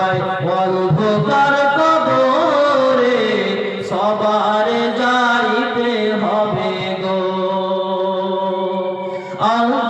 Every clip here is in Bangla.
কোথায় অন্ধকার কবরে সবার যাইতে হবে গো। আল্লাহ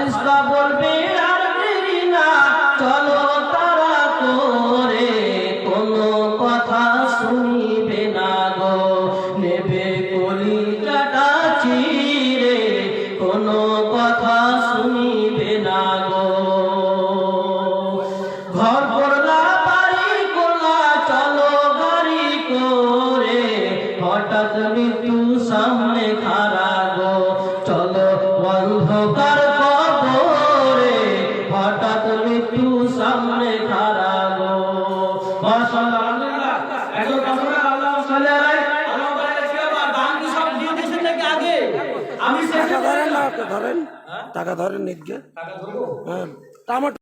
ফারিস্তা বলবে, আর দেরি না, চলো তারা করে কোনো কথা শুনিবে না গো। নেবে কলিজাটা চিরে, কোনো কথা শুনিবে না গো। ঘর করলা, বাড়ি করলা, চলো গাড়ি করে, হঠাৎ মৃত্যু সামনে খারা সামনে খারা গো মাশাআল্লাহ আলহামদুলিল্লাহ। একজন কাস্টমার আল্লাহ সাল্লাল্লাহু আলাইহি আল্লাহ বলে কি আবার দান কি সব দিয়ে দিয়েছেন নাকি আগে? আমি ধরেন না। ধরেন টাকা ধরেন নিজ্ঞে টাকা ধরবো? হ্যাঁ